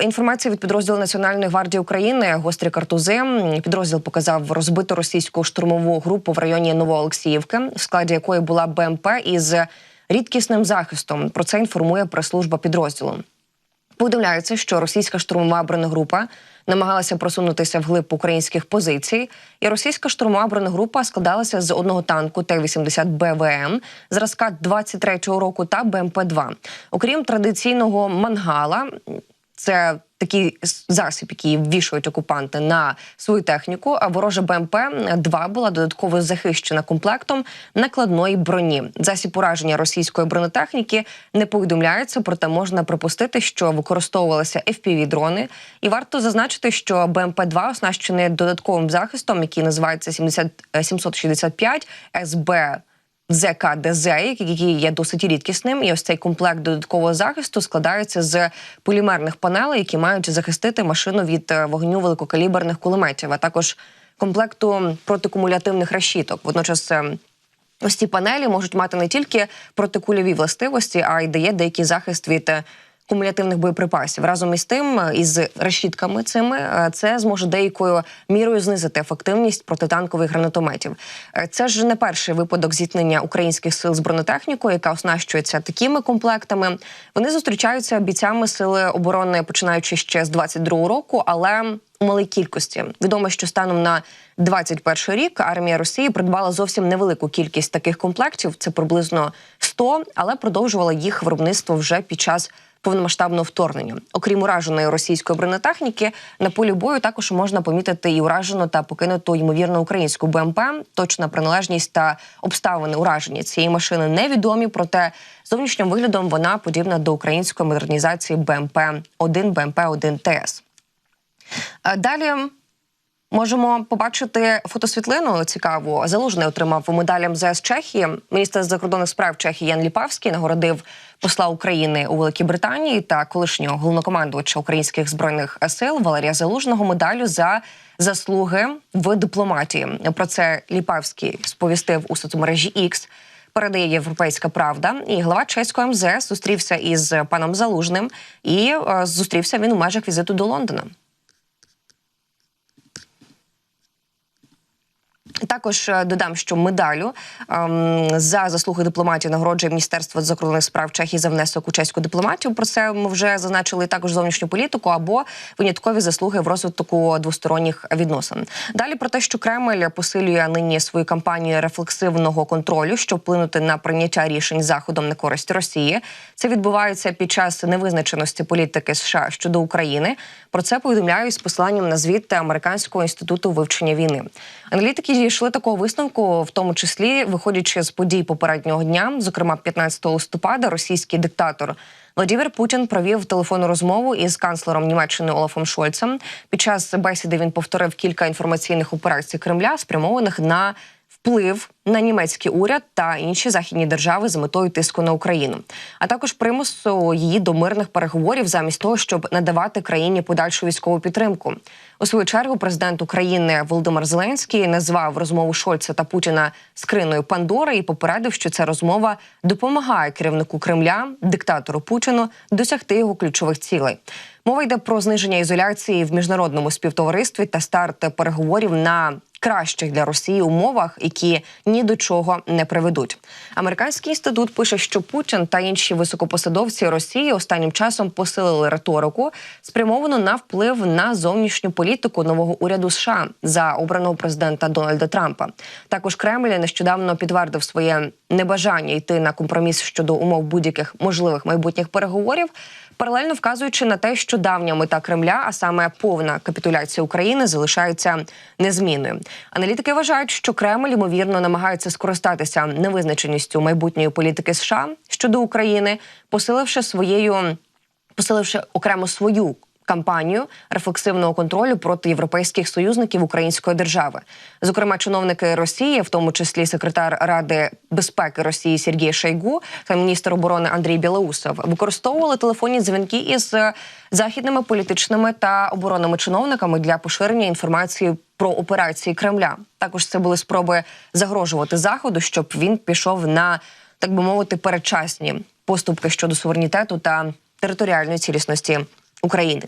Інформація від підрозділу Національної гвардії України гострі картузи. Підрозділ показав розбиту російську штурмову групу в районі Новоолексіївки, в складі якої була БМП із рідкісним захистом. Про це інформує прес-служба підрозділу. Повідомляється, що російська штурмова бронегрупа намагалася просунутися вглиб українських позицій, і російська штурмова бронегрупа складалася з одного танку Т-80 БВМ зразка 23-го року та БМП-2. Окрім традиційного мангала, це такий засіб, який вішають окупанти на свою техніку. А ворожа БМП 2 була додатково захищена комплектом накладної броні. Засіб ураження російської бронетехніки не повідомляється, проте можна припустити, що використовувалися fpv дрони. І варто зазначити, що БМП 2 оснащений додатковим захистом, який називається 70, 765 СБ. ЗКДЗ, який є досить рідкісним, і ось цей комплект додаткового захисту складається з полімерних панелей, які мають захистити машину від е, вогню великокаліберних кулеметів, а також комплекту протикумулятивних решіток. Водночас. е, Ось ці панелі можуть мати не тільки протикульові властивості, а й дає деякий захист від е, кумулятивних боєприпасів. Разом із тим, е, із решітками цими е, це зможе деякою мірою знизити ефективність протитанкових гранатометів. Е, Це ж не перший випадок зіткнення українських сил з бронетехнікою, яка оснащується такими комплектами. Вони зустрічаються бійцями сили оборони, починаючи ще з 22-го року, але малій кількості відомо, що станом на 21 рік армія Росії придбала зовсім невелику кількість таких комплектів. Це приблизно 100, але продовжувала їх виробництво вже під час повномасштабного вторгнення. Окрім ураженої російської бронетехніки, на полі бою також можна помітити і уражену та покинуту ймовірно українську БМП. Точна приналежність та обставини ураження цієї машини невідомі. Проте зовнішнім виглядом вона подібна до української модернізації БМП 1 БМП 1 ТС. Е, Далі можемо побачити фотосвітлину цікаву. Залужний отримав медаль МЗС Чехії. Міністр закордонних справ Чехії Ян Ліпавський нагородив посла України у Великій Британії та колишнього головнокомандувача українських збройних сил Валерія Залужного медалю за заслуги в дипломатії. Про це Ліпавський сповістив у соцмережі X. Передає європейська правда, і глава чеського МЗС зустрівся із паном Залужним, і е, зустрівся він у межах візиту до Лондона. Також е, додам, що медалю ем, за заслуги дипломатії нагороджує Міністерство закордонних справ Чехії за внесок у чеську дипломатію. Про це ми вже зазначили також зовнішню політику або виняткові заслуги в розвитку двосторонніх відносин. Далі про те, що Кремль посилює нині свою кампанію рефлексивного контролю, щоб вплинути на прийняття рішень заходом на користь Росії. Це відбувається під час невизначеності політики США щодо України. Про це повідомляють з посиланням на звіт американського інституту вивчення війни. Аналітики дійшли такого висновку, в тому числі виходячи з подій попереднього дня, зокрема 15 листопада, російський диктатор. Владимир Путін провів телефонну розмову із канцлером Німеччини Олафом Шольцем. Під час бесіди він повторив кілька інформаційних операцій Кремля, спрямованих на вплив на німецький уряд та інші західні держави з метою тиску на Україну, а також примусу її до мирних переговорів замість того, щоб надавати країні подальшу військову підтримку. У свою чергу президент України Володимир Зеленський назвав розмову Шольца та Путіна скриною Пандори і попередив, що ця розмова допомагає керівнику Кремля, диктатору Путіну, досягти його ключових цілей. Мова йде про зниження ізоляції в міжнародному співтоваристві та старт переговорів на кращих для Росії умовах, які ні до чого не приведуть. Американський інститут пише, що Путін та інші високопосадовці Росії останнім часом посилили риторику, спрямовану на вплив на зовнішню політику нового уряду США за обраного президента Дональда Трампа. Також Кремль нещодавно підтвердив своє небажання йти на компроміс щодо умов будь-яких можливих майбутніх переговорів. Паралельно вказуючи на те, що давня мета Кремля, а саме повна капітуляція України, залишається незмінною. Аналітики вважають, що Кремль ймовірно намагається скористатися невизначеністю майбутньої політики США щодо України, посиливши своєю посиливши окремо свою кампанію рефлексивного контролю проти європейських союзників української держави. Зокрема, чиновники Росії, в тому числі секретар Ради безпеки Росії Сергій Шойгу та міністр оборони Андрій Білоусов, використовували телефонні дзвінки із е, західними політичними та оборонними чиновниками для поширення інформації. Про операції Кремля також це були спроби загрожувати заходу, щоб він пішов на так би мовити передчасні поступки щодо суверенітету та територіальної цілісності України.